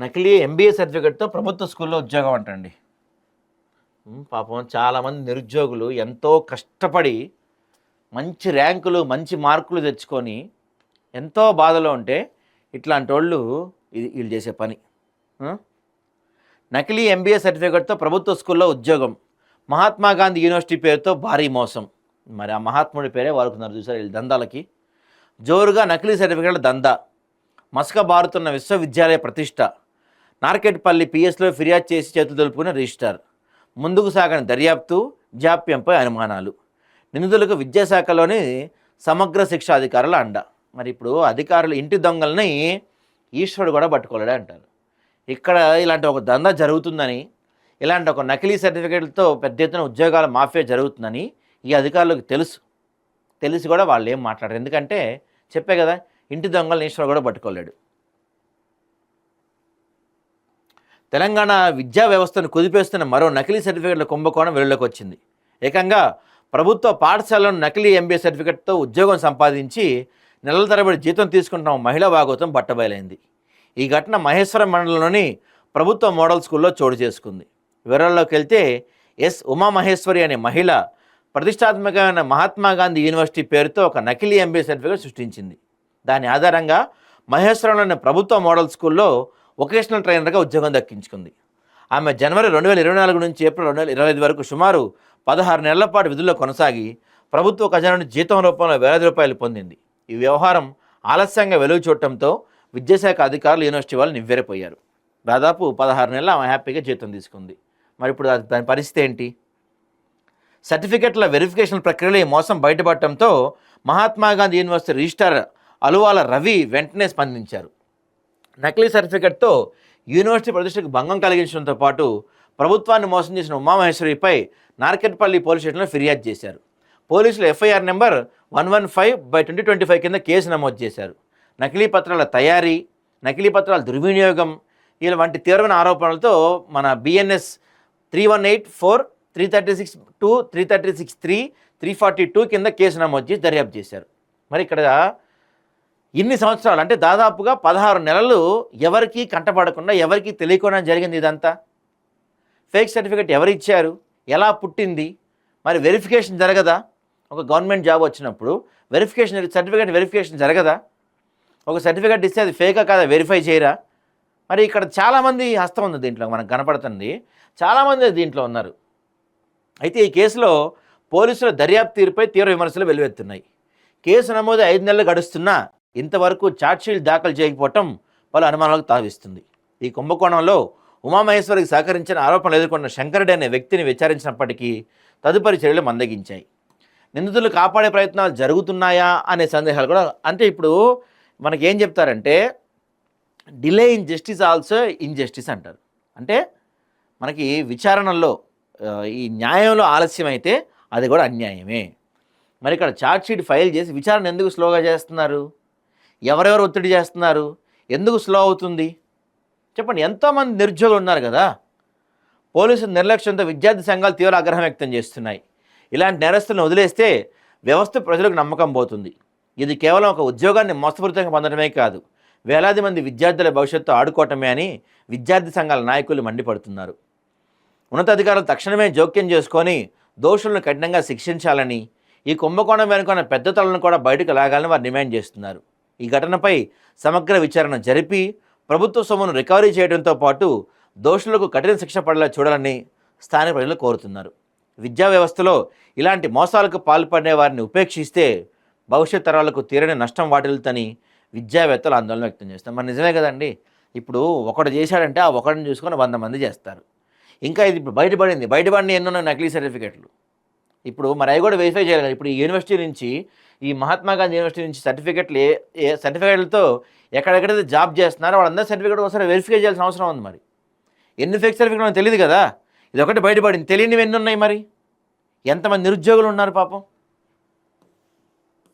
నకిలీ ఎంబీఏ సర్టిఫికెట్తో ప్రభుత్వ స్కూల్లో ఉద్యోగం అంటండి. పాపం చాలామంది నిరుద్యోగులు ఎంతో కష్టపడి మంచి ర్యాంకులు మంచి మార్కులు తెచ్చుకొని ఎంతో బాధలో ఉంటే ఇట్లాంటి వాళ్ళు ఇది వీళ్ళు చేసే పని. నకిలీ ఎంబీఏ సర్టిఫికెట్తో ప్రభుత్వ స్కూల్లో ఉద్యోగం. మహాత్మా గాంధీ యూనివర్సిటీ పేరుతో భారీ మోసం. మరి ఆ మహాత్ముడి పేరే వాడుకున్నారు చూసారు వీళ్ళు దందాలకి? జోరుగా నకిలీ సర్టిఫికెట్ల దందా. మసక బారుతున్న విశ్వవిద్యాలయ ప్రతిష్ట. నార్కెట్పల్లి పిఎస్లో ఫిర్యాదు చేసి చేతులు తెలుపుకున్న రిజిస్టార్ ముందుకు సాగని దర్యాప్తు జాప్యంపై అనుమానాలు. నిందితులకు విద్యాశాఖలోని సమగ్ర శిక్షా అధికారుల అండ. మరి ఇప్పుడు అధికారులు ఇంటి దొంగల్ని ఈశ్వరుడు కూడా పట్టుకోలేడు అంటారు. ఇక్కడ ఇలాంటి ఒక దందా జరుగుతుందని ఇలాంటి ఒక నకిలీ సర్టిఫికేట్లతో పెద్ద ఎత్తున ఉద్యోగాల మాఫియా జరుగుతుందని ఈ అధికారులకు తెలుసు. తెలిసి కూడా వాళ్ళు ఏం మాట్లాడరు. ఎందుకంటే చెప్పే కదా ఇంటి దొంగలను ఈశ్వరుడు కూడా పట్టుకోలేడు. తెలంగాణ విద్యా వ్యవస్థను కుదిపేస్తున్న మరో నకిలీ సర్టిఫికెట్ల కుంభకోణం వెలుగులోకి వచ్చింది. ఏకంగా ప్రభుత్వ పాఠశాలను నకిలీ ఎంబీఏ సర్టిఫికెట్తో ఉద్యోగం సంపాదించి నెలల తరబడి జీతం తీసుకుంటున్న మహిళా భాగోతం బట్టబయలైంది. ఈ ఘటన మహేశ్వరం మండలంలోని ప్రభుత్వ మోడల్ స్కూల్లో చోటు చేసుకుంది. వివరాల్లోకి వెళ్తే ఎస్. ఉమామహేశ్వరి అనే మహిళ ప్రతిష్టాత్మకమైన మహాత్మా గాంధీ యూనివర్సిటీ పేరుతో ఒక నకిలీ ఎంబీఏ సర్టిఫికేట్ సృష్టించింది. దాని ఆధారంగా మహేశ్వరంలోని ప్రభుత్వ మోడల్ స్కూల్లో వొకేషనల్ ట్రైనర్గా ఉద్యోగం దక్కించుకుంది. ఆమె జనవరి రెండు వేల ఇరవై నాలుగు నుంచి ఏప్రిల్ రెండు వేల ఇరవై ఐదు వరకు సుమారు పదహారు నెలల పాటు విధుల్లో కొనసాగి ప్రభుత్వ ఖజానా జీతం రూపంలో వేలాది రూపాయలు పొందింది. ఈ వ్యవహారం ఆలస్యంగా వెలుగు చూడటంతో విద్యాశాఖ అధికారులు యూనివర్సిటీ వాళ్ళు నివ్వెరపోయారు. దాదాపు పదహారు నెలలు ఆమె హ్యాపీగా జీతం తీసుకుంది. మరి ఇప్పుడు దాని పరిస్థితి ఏంటి? సర్టిఫికెట్ల వెరిఫికేషన్ ప్రక్రియలో ఈ మోసం బయటపడటంతో మహాత్మా గాంధీ యూనివర్సిటీ రిజిస్ట్రార్ అలువాల రవి వెంటనే స్పందించారు. నకిలీ సర్టిఫికెట్తో యూనివర్సిటీ ప్రతిష్టకు భంగం కలిగించడంతో పాటు ప్రభుత్వాన్ని మోసం చేసిన ఉమామహేశ్వరిపై నార్కెట్పల్లి పోలీస్ స్టేషన్లో ఫిర్యాదు చేశారు. పోలీసులు FIR number one one five by twenty twenty five కింద కేసు నమోదు చేశారు. నకిలీ పత్రాల తయారీ నకిలీ పత్రాల దుర్వినియోగం ఇలా వంటి తీవ్రమైన ఆరోపణలతో మన BNS three one eight four three thirty six two three thirty six three three forty two కింద కేసు నమోదు చేసి దర్యాప్తు చేశారు. మరి ఇక్కడ ఇన్ని సంవత్సరాలు అంటే దాదాపుగా పదహారు నెలలు ఎవరికీ కంటపడకుండా ఎవరికీ తెలియకుండా జరిగింది ఇదంతా. ఫేక్ సర్టిఫికేట్ ఎవరు ఇచ్చారు ఎలా పుట్టింది? మరి వెరిఫికేషన్ జరగదా? ఒక గవర్నమెంట్ జాబ్ వచ్చినప్పుడు వెరిఫికేషన్ సర్టిఫికేట్ వెరిఫికేషన్ జరగదా? ఒక సర్టిఫికేట్ ఇస్తే అది ఫేకా కాదా? వెరిఫై చేయరా? మరి ఇక్కడ చాలామంది హస్తం ఉంది దీంట్లో మనకు కనపడుతుంది. చాలామంది దీంట్లో ఉన్నారు. అయితే ఈ కేసులో పోలీసుల దర్యాప్తు తీరుపై తీవ్ర విమర్శలు వెలువెత్తున్నాయి. కేసు నమోదు ఐదు నెలలు గడుస్తున్నా ఇంతవరకు ఛార్జ్షీట్ దాఖలు చేయకపోవటం పలు అనుమానాలకు తావిస్తుంది. ఈ కుంభకోణంలో ఉమామహేశ్వరికి సహకరించిన ఆరోపణలు ఎదుర్కొన్న శంకరుడు అనే వ్యక్తిని విచారించినప్పటికీ తదుపరి చర్యలు మందగించాయి. నిందితులు కాపాడే ప్రయత్నాలు జరుగుతున్నాయా అనే సందేహాలు కూడా అంటే ఇప్పుడు మనకి ఏం చెప్తారంటే delay in justice also injustice అంటారు. అంటే మనకి విచారణలో ఈ న్యాయంలో ఆలస్యం అయితే అది కూడా అన్యాయమే. మరి ఇక్కడ ఛార్జ్షీట్ ఫైల్ చేసి విచారణ ఎందుకు స్లోగా చేస్తున్నారు? ఎవరెవరు ఒత్తిడి చేస్తున్నారు? ఎందుకు స్లో అవుతుంది? చెప్పండి ఎంతోమంది నిరుద్యోగులు ఉన్నారు కదా. పోలీసుల నిర్లక్ష్యంతో విద్యార్థి సంఘాలు తీవ్ర ఆగ్రహం వ్యక్తం చేస్తున్నాయి. ఇలాంటి నేరస్తులను వదిలేస్తే వ్యవస్థ ప్రజలకు నమ్మకం పోతుంది. ఇది కేవలం ఒక ఉద్యోగాన్ని మోసపూరితంగా పొందడమే కాదు వేలాది మంది విద్యార్థుల భవిష్యత్తు ఆడుకోవటమే అని విద్యార్థి సంఘాల నాయకులు మండిపడుతున్నారు. ఉన్నతాధికారులు తక్షణమే జోక్యం చేసుకొని దోషులను కఠినంగా శిక్షించాలని ఈ కుంభకోణం వెనుకొన్న పెద్ద తలను కూడా బయటకు లాగాలని వారు డిమాండ్ చేస్తున్నారు. ఈ ఘటనపై సమగ్ర విచారణ జరిపి ప్రభుత్వ సొమ్మును రికవరీ చేయడంతో పాటు దోషులకు కఠిన శిక్ష పడేలా చూడాలని స్థానిక ప్రజలు కోరుతున్నారు. విద్యా వ్యవస్థలో ఇలాంటి మోసాలకు పాల్పడే వారిని ఉపేక్షిస్తే భవిష్యత్ తరాలకు తీరని నష్టం వాటిల్తని విద్యావేత్తలు ఆందోళన వ్యక్తం చేస్తారు మరి నిజమే కదండి. ఇప్పుడు ఒకడు చేశాడంటే ఆ ఒకడిని చూసుకొని వంద మంది చేస్తారు. ఇంకా ఇది ఇప్పుడు బయటపడింది. బయటపడిన ఎన్నో నకిలీ సర్టిఫికెట్లు. ఇప్పుడు మరి అవి కూడా వెరిఫై చేయాలి కదా. ఇప్పుడు ఈ యూనివర్సిటీ నుంచి ఈ మహాత్మా గాంధీ యూనివర్సిటీ నుంచి సర్టిఫికెట్లు ఏ ఏ సర్టిఫికెట్లతో ఎక్కడెక్కడైతే జాబ్ చేస్తున్నారో వాళ్ళందరూ సర్టిఫికెట్ ఒకసారి వెరిఫై చేయాల్సిన అవసరం ఉంది మరి. ఎన్ని ఫేక్ సర్టిఫికెట్ తెలియదు కదా. ఇది ఒకటి బయటపడింది. తెలియనివి ఎన్ని ఉన్నాయి మరి? ఎంతమంది నిరుద్యోగులు ఉన్నారు పాపం?